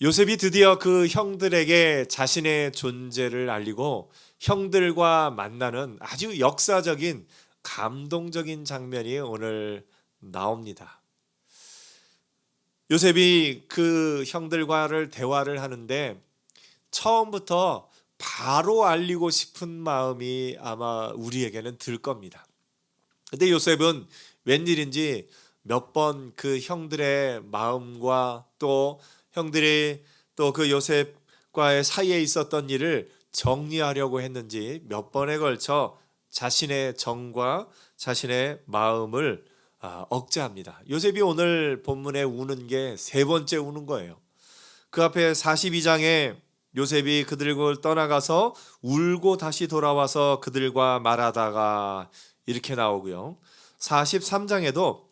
요셉이 드디어 그 형들에게 자신의 존재를 알리고 형들과 만나는 아주 역사적인 감동적인 장면이 오늘 나옵니다. 요셉이 그 형들과를 대화를 하는데 처음부터 바로 알리고 싶은 마음이 아마 우리에게는 들 겁니다. 근데 요셉은 웬일인지 몇 번 그 형들의 마음과 또 형들이 또 그 요셉과의 사이에 있었던 일을 정리하려고 했는지 몇 번에 걸쳐 자신의 정과 자신의 마음을 아, 억제합니다. 요셉이 오늘 본문에 우는 게 세 번째 우는 거예요. 그 앞에 42장에 요셉이 그들을 떠나가서 울고 다시 돌아와서 그들과 말하다가 이렇게 나오고요. 43장에도 어,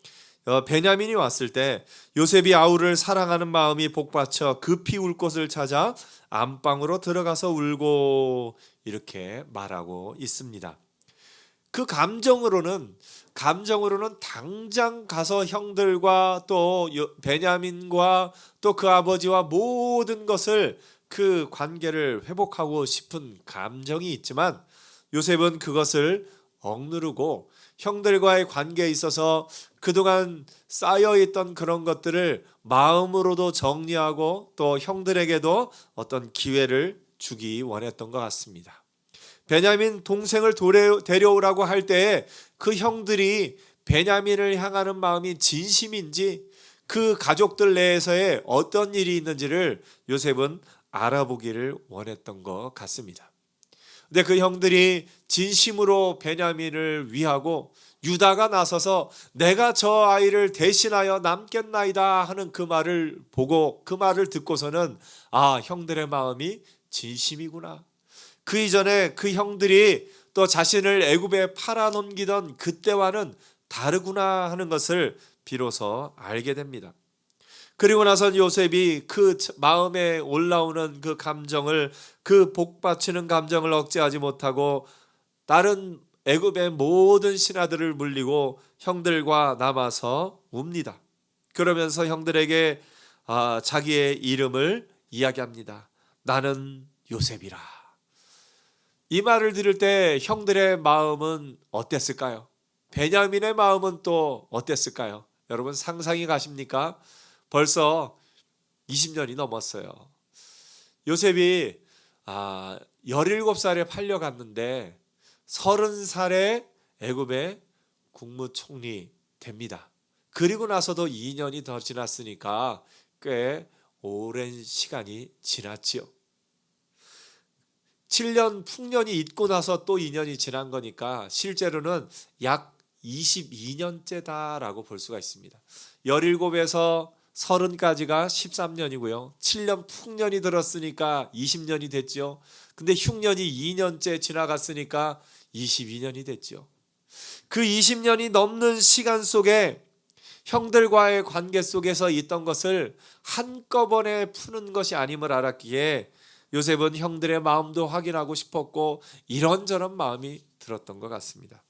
베냐민이 왔을 때 요셉이 아우를 사랑하는 마음이 복받쳐 급히 울 곳을 찾아 안방으로 들어가서 울고 이렇게 말하고 있습니다. 그 감정으로는 감정으로는 당장 가서 형들과 또 요- 베냐민과 또 그 아버지와 모든 것을 그 관계를 회복하고 싶은 감정이 있지만 요셉은 그것을 억누르고 형들과의 관계에 있어서 그동안 쌓여 있던 그런 것들을 마음으로도 정리하고 또 형들에게도 어떤 기회를 주기 원했던 것 같습니다. 베냐민 동생을 데려오라고 할 때에 그 형들이 베냐민을 향하는 마음이 진심인지 그 가족들 내에서의 어떤 일이 있는지를 요셉은 알아보기를 원했던 것 같습니다. 근데 그 형들이 진심으로 베냐민을 위하고 유다가 나서서 내가 저 아이를 대신하여 남겠나이다 하는 그 말을 보고 그 말을 듣고서는 아 형들의 마음이 진심이구나. 그 이전에 그 형들이 또 자신을 애굽에 팔아넘기던 그때와는 다르구나 하는 것을 비로소 알게 됩니다. 그리고 나선 요셉이 그 마음에 올라오는 그 감정을 그 복받치는 감정을 억제하지 못하고 다른 애굽의 모든 신하들을 물리고 형들과 남아서 웁니다. 그러면서 형들에게 아, 자기의 이름을 이야기합니다. 나는 요셉이라. 이 말을 들을 때 형들의 마음은 어땠을까요? 베냐민의 마음은 또 어땠을까요? 여러분 상상이 가십니까? 벌써 20년이 넘었어요. 요셉이 아, 17살에 팔려갔는데 30살에 애굽의 국무총리 됩니다. 그리고 나서도 2년이 더 지났으니까 꽤 오랜 시간이 지났지요. 7년 풍년이 있고 나서 또 2년이 지난 거니까 실제로는 약 22년째다라고 볼 수가 있습니다. 17에서 30까지가 13년이고요. 7년 풍년이 들었으니까 20년이 됐죠. 근데 흉년이 2년째 지나갔으니까 22년이 됐죠. 그 20년이 넘는 시간 속에 형들과의 관계 속에서 있던 것을 한꺼번에 푸는 것이 아님을 알았기에 요셉은 형들의 마음도 확인하고 싶었고 이런저런 마음이 들었던 것 같습니다.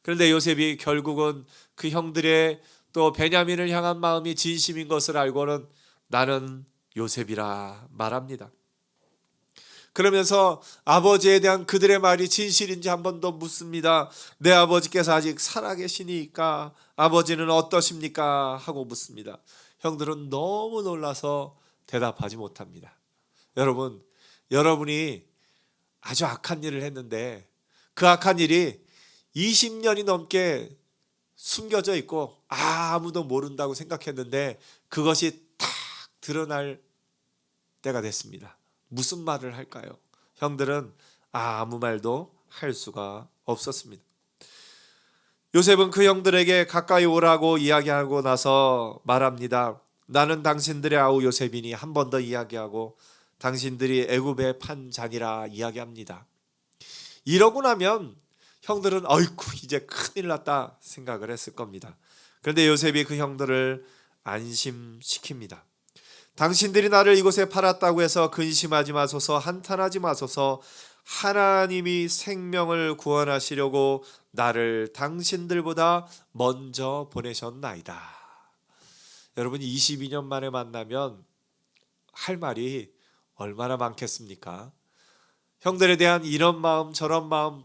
그런데 요셉이 결국은 그 형들의 또 베냐민을 향한 마음이 진심인 것을 알고는 나는 요셉이라 말합니다. 그러면서 아버지에 대한 그들의 말이 진실인지 한 번 더 묻습니다. 내 아버지께서 아직 살아계시니까 아버지는 어떠십니까? 하고 묻습니다. 형들은 너무 놀라서 대답하지 못합니다. 여러분, 여러분이 아주 악한 일을 했는데 그 악한 일이 20년이 넘게 숨겨져 있고 아무도 모른다고 생각했는데 그것이 탁 드러날 때가 됐습니다. 무슨 말을 할까요? 형들은 아무 말도 할 수가 없었습니다. 요셉은 그 형들에게 가까이 오라고 이야기하고 나서 말합니다. 나는 당신들의 아우 요셉이니 한 번 더 이야기하고 당신들이 애굽의 판장이라 이야기합니다. 이러고 나면 형들은 어이쿠 이제 큰일 났다 생각을 했을 겁니다. 그런데 요셉이 그 형들을 안심시킵니다. 당신들이 나를 이곳에 팔았다고 해서 근심하지 마소서 한탄하지 마소서 하나님이 생명을 구원하시려고 나를 당신들보다 먼저 보내셨나이다. 여러분 22년 만에 만나면 할 말이 얼마나 많겠습니까? 형들에 대한 이런 마음 저런 마음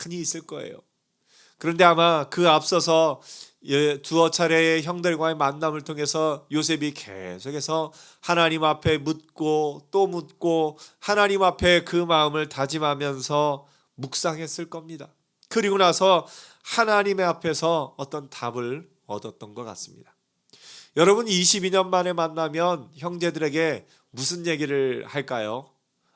많이 있을 거예요. 그런데 아마 그 앞서서 예, 두어 차례의 형들과의 만남을 통해서 요셉이 계속해서 하나님 앞에 묻고 또 묻고 하나님 앞에 그 마음을 다짐하면서 묵상했을 겁니다. 그리고 나서 하나님의 앞에서 어떤 답을 얻었던 것 같습니다. 여러분 22년 만에 만나면 형제들에게 무슨 얘기를 할까요?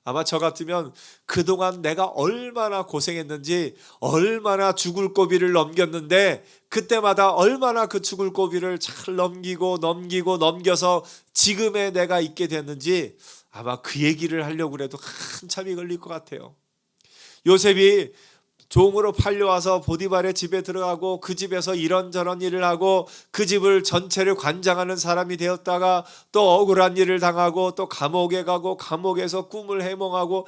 아마 저 같으면 그동안 내가 얼마나 고생했는지 얼마나 죽을 고비를 넘겼는데 그때마다 얼마나 그 죽을 고비를 잘 넘기고 넘기고 넘겨서 지금의 내가 있게 됐는지 아마 그 얘기를 하려고 해도 한참이 걸릴 것 같아요. 요셉이 종으로 팔려와서 보디발의 집에 들어가고 그 집에서 이런저런 일을 하고 그 집을 전체를 관장하는 사람이 되었다가 또 억울한 일을 당하고 또 감옥에 가고 감옥에서 꿈을 해몽하고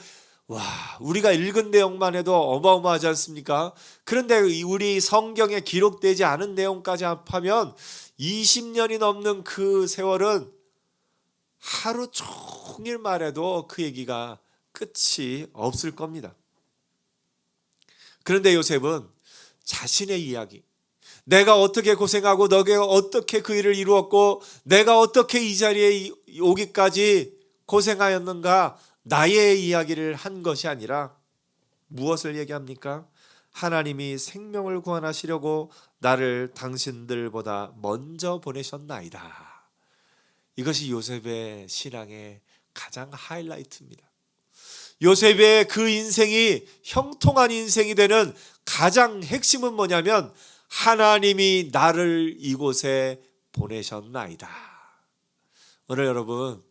와 우리가 읽은 내용만 해도 어마어마하지 않습니까? 그런데 우리 성경에 기록되지 않은 내용까지 합하면 20년이 넘는 그 세월은 하루 종일 말해도 그 얘기가 끝이 없을 겁니다. 그런데 요셉은 자신의 이야기, 내가 어떻게 고생하고 너가 어떻게 그 일을 이루었고 내가 어떻게 이 자리에 오기까지 고생하였는가 나의 이야기를 한 것이 아니라 무엇을 얘기합니까? 하나님이 생명을 구원하시려고 나를 당신들보다 먼저 보내셨나이다. 이것이 요셉의 신앙의 가장 하이라이트입니다. 요셉의 그 인생이 형통한 인생이 되는 가장 핵심은 뭐냐면 하나님이 나를 이곳에 보내셨나이다. 오늘 여러분,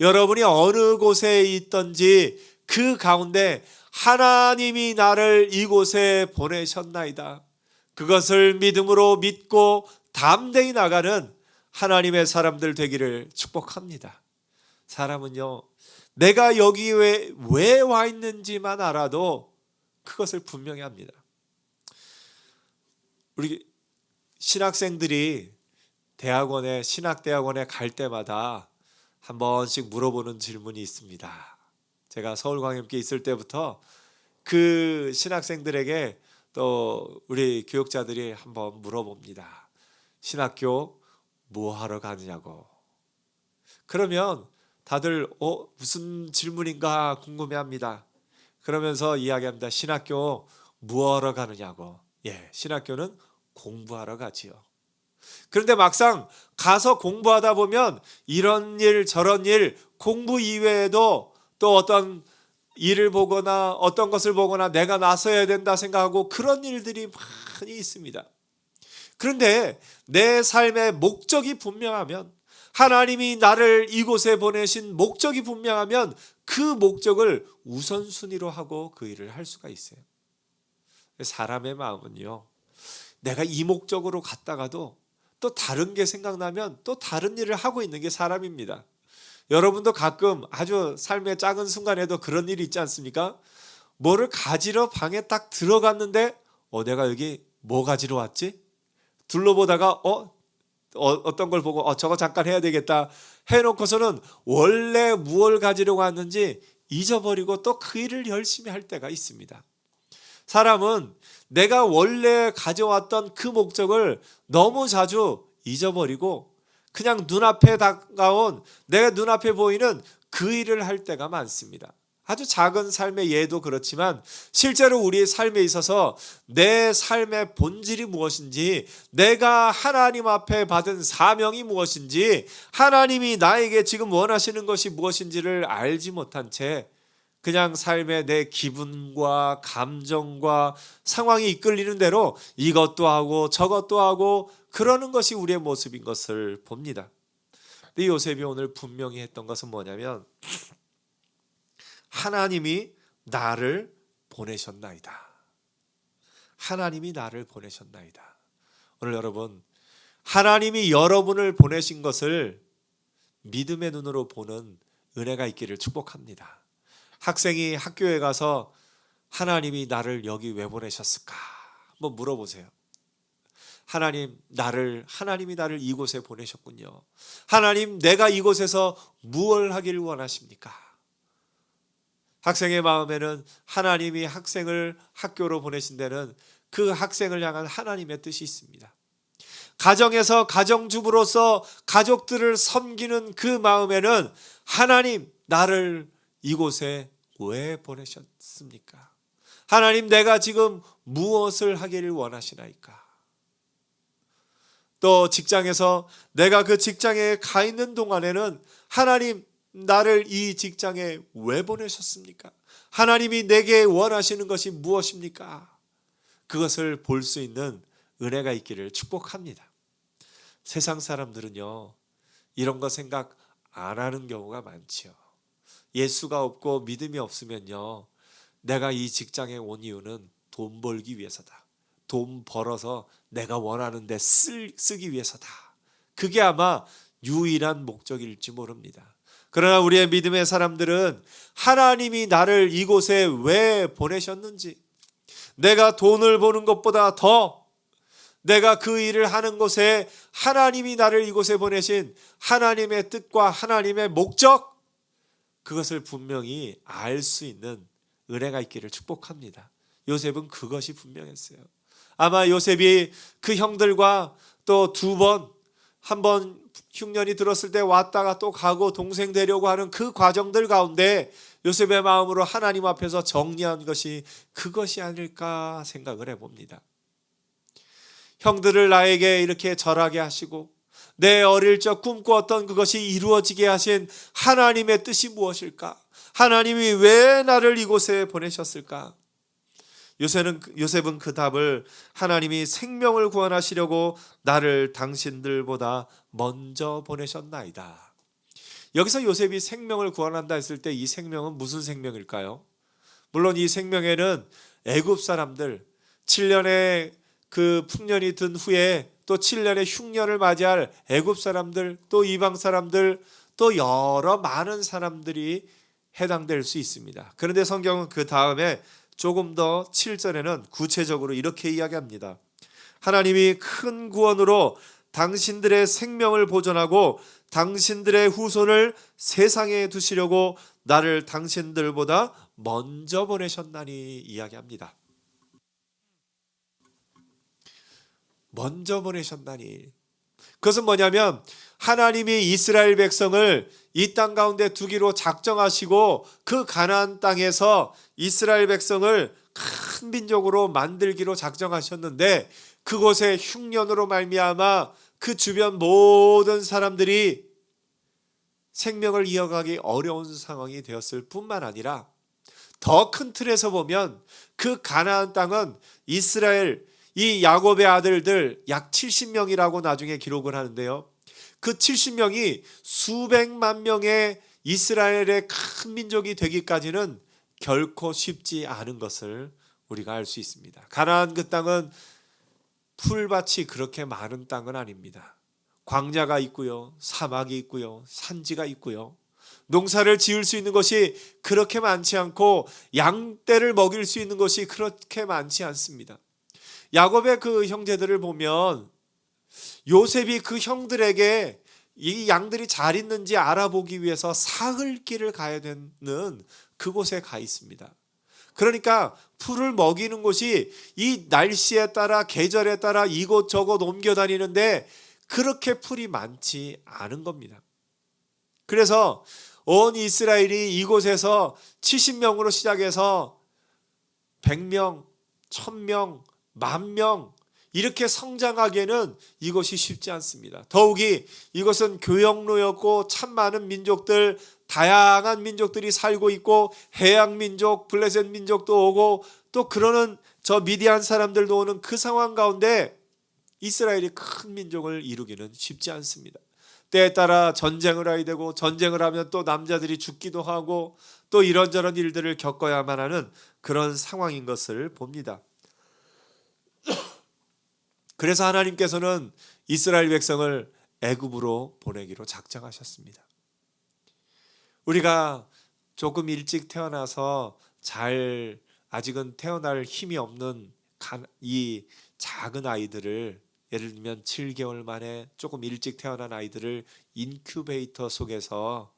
여러분이 어느 곳에 있던지 그 가운데 하나님이 나를 이곳에 보내셨나이다. 그것을 믿음으로 믿고 담대히 나가는 하나님의 사람들 되기를 축복합니다. 사람은요, 내가 여기에 왜 와 있는지만 알아도 그것을 분명히 합니다. 우리 신학생들이 대학원에 신학대학원에 갈 때마다 한 번씩 물어보는 질문이 있습니다. 제가 서울광염께 있을 때부터 그 신학생들에게 또 우리 교육자들이 한번 물어봅니다. 신학교 뭐 하러 가느냐고. 그러면 다들 어 무슨 질문인가 궁금해합니다. 그러면서 이야기합니다. 신학교 무엇하러 가느냐고. 예, 신학교는 공부하러 가지요. 그런데 막상 가서 공부하다 보면 이런 일 저런 일 공부 이외에도 또 어떤 일을 보거나 어떤 것을 보거나 내가 나서야 된다 생각하고 그런 일들이 많이 있습니다. 그런데 내 삶의 목적이 분명하면 하나님이 나를 이곳에 보내신 목적이 분명하면 그 목적을 우선순위로 하고 그 일을 할 수가 있어요. 사람의 마음은요. 내가 이 목적으로 갔다가도 또 다른 게 생각나면 또 다른 일을 하고 있는 게 사람입니다. 여러분도 가끔 아주 삶의 작은 순간에도 그런 일이 있지 않습니까? 뭐를 가지러 방에 딱 들어갔는데 어 내가 여기 뭐 가지러 왔지? 둘러보다가 어 어, 떤걸 보고 어, 저거 잠깐 해야 되겠다 해놓고서는 원래 무엇을 가지려고 왔는지 잊어버리고 또 그 일을 열심히 할 때가 있습니다. 사람은 내가 원래 가져왔던 그 목적을 너무 자주 잊어버리고 그냥 눈앞에 다가온 내가 눈앞에 보이는 그 일을 할 때가 많습니다. 아주 작은 삶의 예도 그렇지만 실제로 우리의 삶에 있어서 내 삶의 본질이 무엇인지 내가 하나님 앞에 받은 사명이 무엇인지 하나님이 나에게 지금 원하시는 것이 무엇인지를 알지 못한 채 그냥 삶의 내 기분과 감정과 상황이 이끌리는 대로 이것도 하고 저것도 하고 그러는 것이 우리의 모습인 것을 봅니다. 근데 요셉이 오늘 분명히 했던 것은 뭐냐면 하나님이 나를 보내셨나이다. 하나님이 나를 보내셨나이다. 오늘 여러분, 하나님이 여러분을 보내신 것을 믿음의 눈으로 보는 은혜가 있기를 축복합니다. 학생이 학교에 가서 하나님이 나를 여기 왜 보내셨을까? 한번 물어보세요. 하나님 나를 하나님이 나를 이곳에 보내셨군요. 하나님 내가 이곳에서 무엇을 하길 원하십니까? 학생의 마음에는 하나님이 학생을 학교로 보내신 데는 그 학생을 향한 하나님의 뜻이 있습니다. 가정에서 가정주부로서 가족들을 섬기는 그 마음에는 하나님 나를 이곳에 왜 보내셨습니까? 하나님 내가 지금 무엇을 하기를 원하시나이까? 또 직장에서 내가 그 직장에 가 있는 동안에는 하나님 나를 이 직장에 왜 보내셨습니까? 하나님이 내게 원하시는 것이 무엇입니까? 그것을 볼 수 있는 은혜가 있기를 축복합니다. 세상 사람들은요, 이런 거 생각 안 하는 경우가 많지요. 예수가 없고 믿음이 없으면요, 내가 이 직장에 온 이유는 돈 벌기 위해서다. 돈 벌어서 내가 원하는 데 쓸, 쓰기 위해서다. 그게 아마 유일한 목적일지 모릅니다. 그러나 우리의 믿음의 사람들은 하나님이 나를 이곳에 왜 보내셨는지, 내가 돈을 버는 것보다 더 내가 그 일을 하는 곳에 하나님이 나를 이곳에 보내신 하나님의 뜻과 하나님의 목적, 그것을 분명히 알 수 있는 은혜가 있기를 축복합니다. 요셉은 그것이 분명했어요. 아마 요셉이 그 형들과 또 두 번, 한번 흉년이 들었을 때 왔다가 또 가고 동생 되려고 하는 그 과정들 가운데 요셉의 마음으로 하나님 앞에서 정리한 것이 그것이 아닐까 생각을 해봅니다. 형들을 나에게 이렇게 절하게 하시고 내 어릴 적 꿈꾸었던 그것이 이루어지게 하신 하나님의 뜻이 무엇일까? 하나님이 왜 나를 이곳에 보내셨을까? 요셉은, 요셉은 그 답을 하나님이 생명을 구원하시려고 나를 당신들보다 먼저 보내셨나이다. 여기서 요셉이 생명을 구원한다 했을 때 이 생명은 무슨 생명일까요? 물론 이 생명에는 애굽 사람들 7년의 그 풍년이 든 후에 또 7년의 흉년을 맞이할 애굽 사람들 또 이방 사람들 또 여러 많은 사람들이 해당될 수 있습니다. 그런데 성경은 그 다음에 조금 더 7절에는 구체적으로 이렇게 이야기합니다. 하나님이 큰 구원으로 당신들의 생명을 보존하고 당신들의 후손을 세상에 두시려고 나를 당신들보다 먼저 보내셨나니 이야기합니다. 먼저 보내셨나니. 그것은 뭐냐면 하나님이 이스라엘 백성을 이 땅 가운데 두기로 작정하시고 그 가나안 땅에서 이스라엘 백성을 큰 민족으로 만들기로 작정하셨는데 그곳에 흉년으로 말미암아 그 주변 모든 사람들이 생명을 이어가기 어려운 상황이 되었을 뿐만 아니라 더 큰 틀에서 보면 그 가나안 땅은 이스라엘 이 야곱의 아들들 약 70명이라고 나중에 기록을 하는데요. 그 70명이 수백만 명의 이스라엘의 큰 민족이 되기까지는 결코 쉽지 않은 것을 우리가 알 수 있습니다. 가나안 그 땅은 풀밭이 그렇게 많은 땅은 아닙니다. 광야가 있고요. 사막이 있고요. 산지가 있고요. 농사를 지을 수 있는 것이 그렇게 많지 않고 양떼를 먹일 수 있는 것이 그렇게 많지 않습니다. 야곱의 그 형제들을 보면 요셉이 그 형들에게 이 양들이 잘 있는지 알아보기 위해서 사흘길을 가야 되는 그곳에 가 있습니다. 그러니까 풀을 먹이는 곳이 이 날씨에 따라 계절에 따라 이곳저곳 옮겨 다니는데 그렇게 풀이 많지 않은 겁니다. 그래서 온 이스라엘이 이곳에서 70명으로 시작해서 100명, 1000명, 만명 이렇게 성장하기에는 이것이 쉽지 않습니다. 더욱이 이것은 교역로였고 참 많은 민족들 다양한 민족들이 살고 있고 해양 민족, 블레셋 민족도 오고 또 그러는 저 미디안 사람들도 오는 그 상황 가운데 이스라엘이 큰 민족을 이루기는 쉽지 않습니다. 때에 따라 전쟁을 해야 되고 전쟁을 하면 또 남자들이 죽기도 하고 또 이런저런 일들을 겪어야만 하는 그런 상황인 것을 봅니다. 그래서 하나님께서는 이스라엘 백성을 애굽으로 보내기로 작정하셨습니다. 우리가 조금 일찍 태어나서 잘 아직은 태어날 힘이 없는 이 작은 아이들을 예를 들면 7개월 만에 조금 일찍 태어난 아이들을 인큐베이터 속에서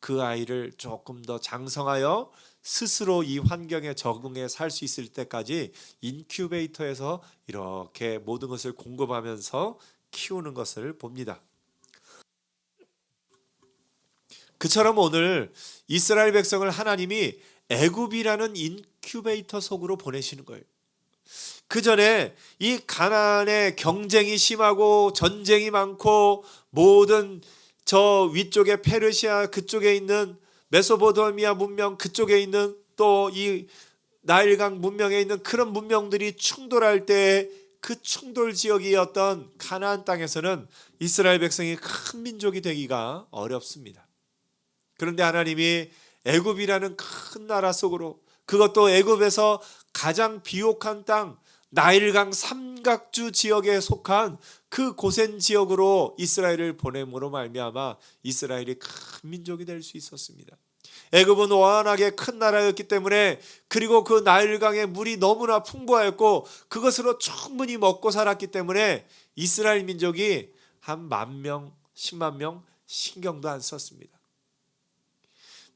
그 아이를 조금 더 장성하여 스스로 이 환경에 적응해 살 수 있을 때까지 인큐베이터에서 이렇게 모든 것을 공급하면서 키우는 것을 봅니다. 그처럼 오늘 이스라엘 백성을 하나님이 애굽이라는 인큐베이터 속으로 보내시는 거예요. 그 전에 이 가나안의 경쟁이 심하고 전쟁이 많고 모든 저 위쪽에 페르시아 그쪽에 있는 메소포타미아 문명 그쪽에 있는 또 이 나일강 문명에 있는 그런 문명들이 충돌할 때그 충돌 지역이었던 가나안 땅에서는 이스라엘 백성이 큰 민족이 되기가 어렵습니다. 그런데 하나님이 애굽이라는 큰 나라 속으로 그것도 애굽에서 가장 비옥한 땅 나일강 삼각주 지역에 속한 그 고센 지역으로 이스라엘을 보냄으로 말미암아 이스라엘이 큰 민족이 될 수 있었습니다. 애굽은 워낙에 큰 나라였기 때문에 그리고 그 나일강의 물이 너무나 풍부하였고 그것으로 충분히 먹고 살았기 때문에 이스라엘 민족이 한 만 명, 십만 명 신경도 안 썼습니다.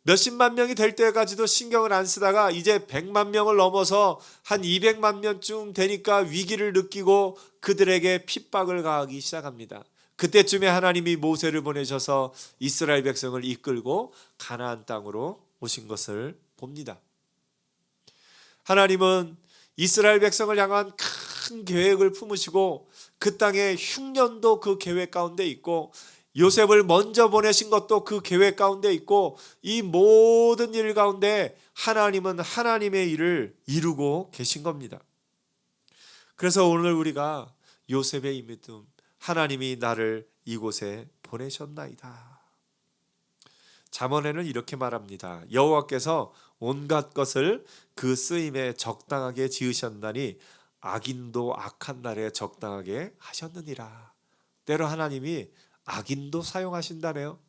몇십만 명이 될 때까지도 신경을 안 쓰다가 이제 100만 명을 넘어서 한 200만 명쯤 되니까 위기를 느끼고 그들에게 핍박을 가하기 시작합니다. 그때쯤에 하나님이 모세를 보내셔서 이스라엘 백성을 이끌고 가나안 땅으로 오신 것을 봅니다. 하나님은 이스라엘 백성을 향한 큰 계획을 품으시고 그 땅에 흉년도 그 계획 가운데 있고 요셉을 먼저 보내신 것도 그 계획 가운데 있고 이 모든 일 가운데 하나님은 하나님의 일을 이루고 계신 겁니다. 그래서 오늘 우리가 요셉의 이 믿음, 하나님이 나를 이곳에 보내셨나이다. 잠언에는 이렇게 말합니다. 여호와께서 온갖 것을 그 쓰임에 적당하게 지으셨나니 악인도 악한 날에 적당하게 하셨느니라. 때로 하나님이 악인도 사용하신다네요.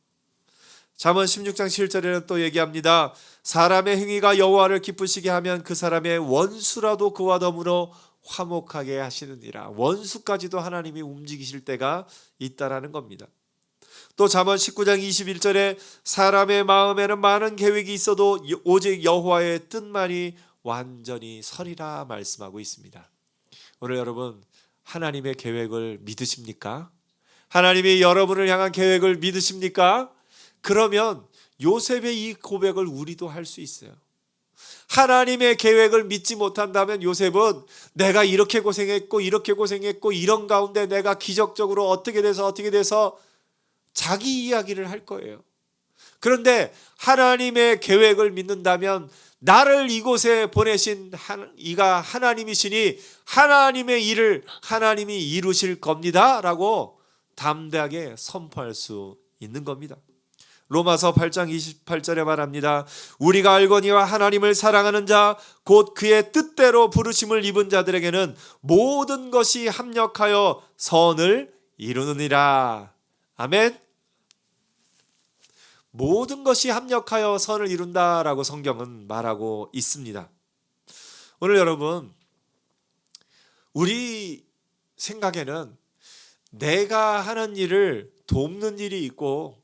잠언 16장 7절에는 또 얘기합니다. 사람의 행위가 여호와를 기쁘시게 하면 그 사람의 원수라도 그와 더불어 화목하게 하시느니라. 원수까지도 하나님이 움직이실 때가 있다라는 겁니다. 또 잠언 19장 21절에 사람의 마음에는 많은 계획이 있어도 오직 여호와의 뜻만이 완전히 설이라 말씀하고 있습니다. 오늘 여러분 하나님의 계획을 믿으십니까? 하나님이 여러분을 향한 계획을 믿으십니까? 그러면 요셉의 이 고백을 우리도 할 수 있어요. 하나님의 계획을 믿지 못한다면 요셉은 내가 이렇게 고생했고 이렇게 고생했고 이런 가운데 내가 기적적으로 어떻게 돼서 어떻게 돼서 자기 이야기를 할 거예요. 그런데 하나님의 계획을 믿는다면 나를 이곳에 보내신 이가 하나님이시니 하나님의 일을 하나님이 이루실 겁니다라고 담대하게 선포할 수 있는 겁니다. 로마서 8장 28절에 말합니다. 우리가 알거니와 하나님을 사랑하는 자 곧 그의 뜻대로 부르심을 입은 자들에게는 모든 것이 합력하여 선을 이루느니라. 아멘. 모든 것이 합력하여 선을 이룬다라고 성경은 말하고 있습니다. 오늘 여러분 우리 생각에는 내가 하는 일을 돕는 일이 있고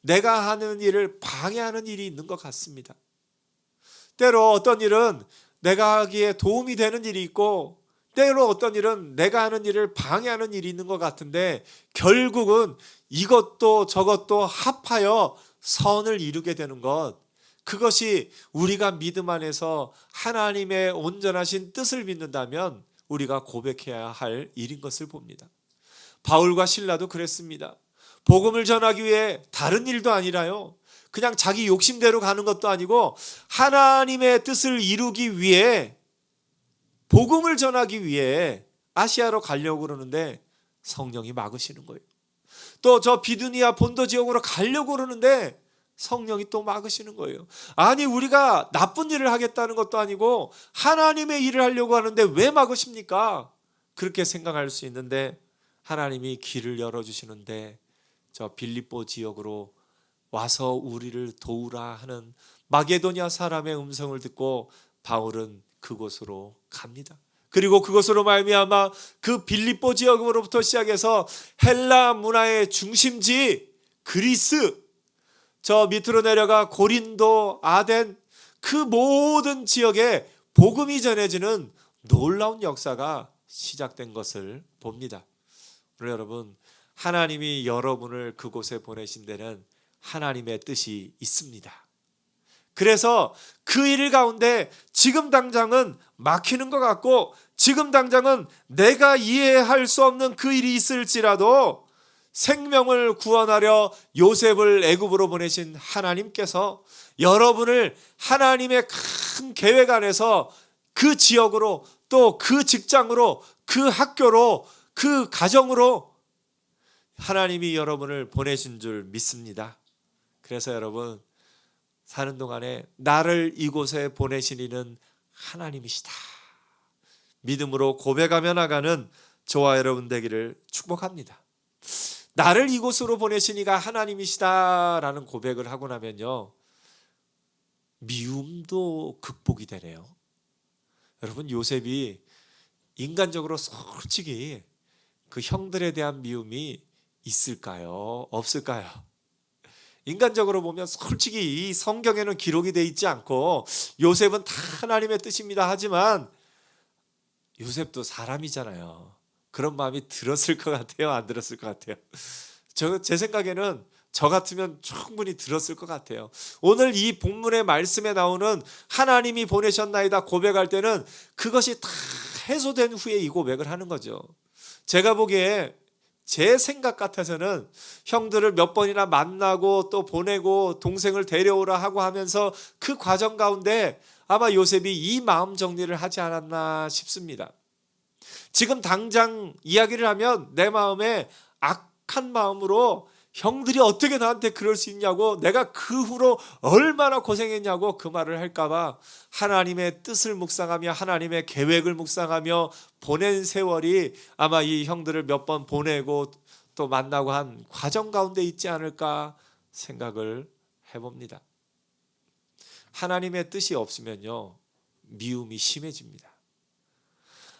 내가 하는 일을 방해하는 일이 있는 것 같습니다. 때로 어떤 일은 내가 하기에 도움이 되는 일이 있고 때로 어떤 일은 내가 하는 일을 방해하는 일이 있는 것 같은데 결국은 이것도 저것도 합하여 선을 이루게 되는 것 그것이 우리가 믿음 안에서 하나님의 온전하신 뜻을 믿는다면 우리가 고백해야 할 일인 것을 봅니다. 바울과 신라도 그랬습니다. 복음을 전하기 위해 다른 일도 아니라요. 그냥 자기 욕심대로 가는 것도 아니고 하나님의 뜻을 이루기 위해 복음을 전하기 위해 아시아로 가려고 그러는데 성령이 막으시는 거예요. 또 저 비두니아 본도 지역으로 가려고 그러는데 성령이 또 막으시는 거예요. 아니 우리가 나쁜 일을 하겠다는 것도 아니고 하나님의 일을 하려고 하는데 왜 막으십니까? 그렇게 생각할 수 있는데 하나님이 길을 열어 주시는데 저 빌립보 지역으로 와서 우리를 도우라 하는 마게도냐 사람의 음성을 듣고 바울은 그곳으로 갑니다. 그리고 그것으로 말미암아 그 빌립보 지역으로부터 시작해서 헬라 문화의 중심지 그리스 저 밑으로 내려가 고린도 아덴 그 모든 지역에 복음이 전해지는 놀라운 역사가 시작된 것을 봅니다. 오늘 여러분 하나님이 여러분을 그곳에 보내신 데는 하나님의 뜻이 있습니다. 그래서 그 일 가운데 지금 당장은 막히는 것 같고 지금 당장은 내가 이해할 수 없는 그 일이 있을지라도 생명을 구원하려 요셉을 애굽으로 보내신 하나님께서 여러분을 하나님의 큰 계획 안에서 그 지역으로 또 그 직장으로 그 학교로 그 가정으로 하나님이 여러분을 보내신 줄 믿습니다. 그래서 여러분 사는 동안에 나를 이곳에 보내신 이는 하나님이시다. 믿음으로 고백하며 나가는 저와 여러분 되기를 축복합니다. 나를 이곳으로 보내신 이가 하나님이시다라는 고백을 하고 나면요. 미움도 극복이 되네요. 여러분 요셉이 인간적으로 솔직히 그 형들에 대한 미움이 있을까요? 없을까요? 인간적으로 보면 솔직히 이 성경에는 기록이 돼 있지 않고 요셉은 다 하나님의 뜻입니다. 하지만 요셉도 사람이잖아요. 그런 마음이 들었을 것 같아요. 안 들었을 것 같아요. 저 제 생각에는 저 같으면 충분히 들었을 것 같아요. 오늘 이 본문의 말씀에 나오는 하나님이 보내셨나이다 고백할 때는 그것이 다 해소된 후에 이 고백을 하는 거죠. 제가 보기에 제 생각 같아서는 형들을 몇 번이나 만나고 또 보내고 동생을 데려오라 하고 하면서 그 과정 가운데 아마 요셉이 이 마음 정리를 하지 않았나 싶습니다. 지금 당장 이야기를 하면 내 마음에 악한 마음으로 형들이 어떻게 나한테 그럴 수 있냐고 내가 그 후로 얼마나 고생했냐고 그 말을 할까봐 하나님의 뜻을 묵상하며 하나님의 계획을 묵상하며 보낸 세월이 아마 이 형들을 몇 번 보내고 또 만나고 한 과정 가운데 있지 않을까 생각을 해봅니다. 하나님의 뜻이 없으면요 미움이 심해집니다.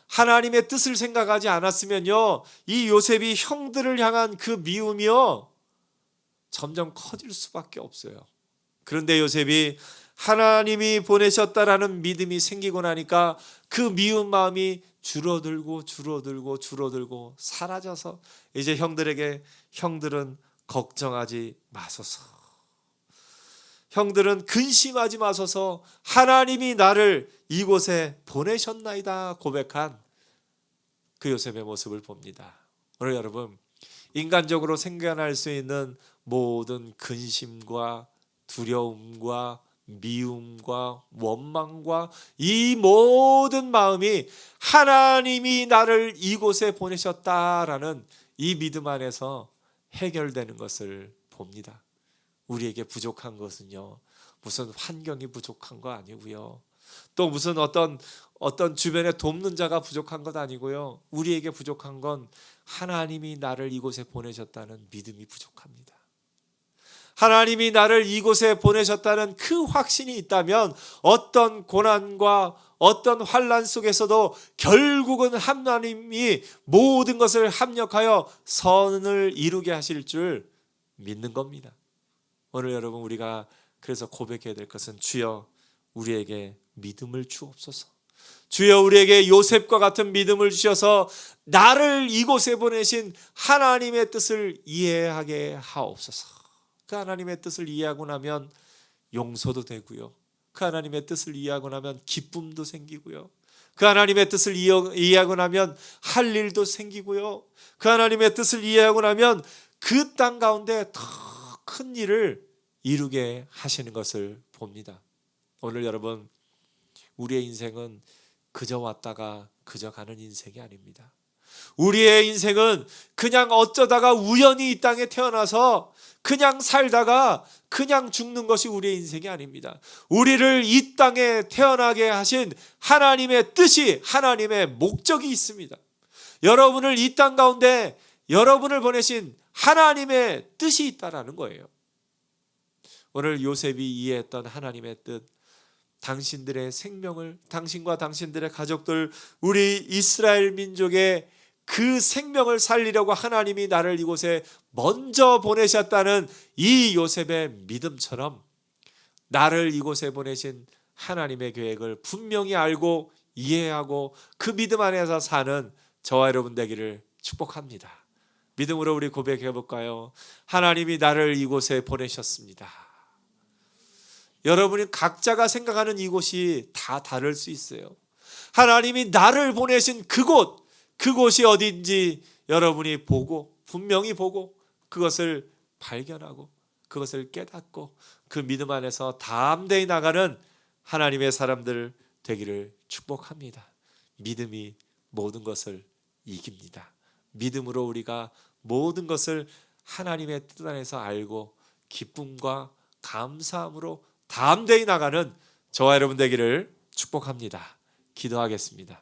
하나님의 뜻을 생각하지 않았으면요 이 요셉이 형들을 향한 그 미움이요 점점 커질 수밖에 없어요. 그런데 요셉이 하나님이 보내셨다라는 믿음이 생기고 나니까 그 미운 마음이 줄어들고 줄어들고 줄어들고 사라져서 이제 형들에게 형들은 걱정하지 마소서. 형들은 근심하지 마소서 하나님이 나를 이곳에 보내셨나이다 고백한 그 요셉의 모습을 봅니다. 오늘 여러분 인간적으로 생겨날 수 있는 모든 근심과 두려움과 미움과 원망과 이 모든 마음이 하나님이 나를 이곳에 보내셨다라는 이 믿음 안에서 해결되는 것을 봅니다. 우리에게 부족한 것은요. 무슨 환경이 부족한 거 아니고요. 또 무슨 어떤 어떤 주변에 돕는 자가 부족한 것 아니고요. 우리에게 부족한 건 하나님이 나를 이곳에 보내셨다는 믿음이 부족합니다. 하나님이 나를 이곳에 보내셨다는 그 확신이 있다면 어떤 고난과 어떤 환란 속에서도 결국은 하나님이 모든 것을 합력하여 선을 이루게 하실 줄 믿는 겁니다. 오늘 여러분 우리가 그래서 고백해야 될 것은 주여 우리에게 믿음을 주옵소서. 주여 우리에게 요셉과 같은 믿음을 주셔서 나를 이곳에 보내신 하나님의 뜻을 이해하게 하옵소서. 그 하나님의 뜻을 이해하고 나면 용서도 되고요. 그 하나님의 뜻을 이해하고 나면 기쁨도 생기고요. 그 하나님의 뜻을 이해하고 나면 할 일도 생기고요. 그 하나님의 뜻을 이해하고 나면 그 땅 가운데 더 큰 일을 이루게 하시는 것을 봅니다. 오늘 여러분 우리의 인생은 그저 왔다가 그저 가는 인생이 아닙니다. 우리의 인생은 그냥 어쩌다가 우연히 이 땅에 태어나서 그냥 살다가 그냥 죽는 것이 우리의 인생이 아닙니다. 우리를 이 땅에 태어나게 하신 하나님의 뜻이 하나님의 목적이 있습니다. 여러분을 이 땅 가운데 여러분을 보내신 하나님의 뜻이 있다라는 거예요. 오늘 요셉이 이해했던 하나님의 뜻 당신들의 생명을 당신과 당신들의 가족들 우리 이스라엘 민족의 그 생명을 살리려고 하나님이 나를 이곳에 먼저 보내셨다는 이 요셉의 믿음처럼 나를 이곳에 보내신 하나님의 계획을 분명히 알고 이해하고 그 믿음 안에서 사는 저와 여러분 되기를 축복합니다. 믿음으로 우리 고백해 볼까요? 하나님이 나를 이곳에 보내셨습니다. 여러분이 각자가 생각하는 이곳이 다 다를 수 있어요. 하나님이 나를 보내신 그곳, 그곳이 어딘지 여러분이 보고 분명히 보고 그것을 발견하고 그것을 깨닫고 그 믿음 안에서 담대히 나가는 하나님의 사람들 되기를 축복합니다. 믿음이 모든 것을 이깁니다. 믿음으로 우리가 모든 것을 하나님의 뜻 안에서 알고 기쁨과 감사함으로 담대히 나가는 저와 여러분 되기를 축복합니다. 기도하겠습니다.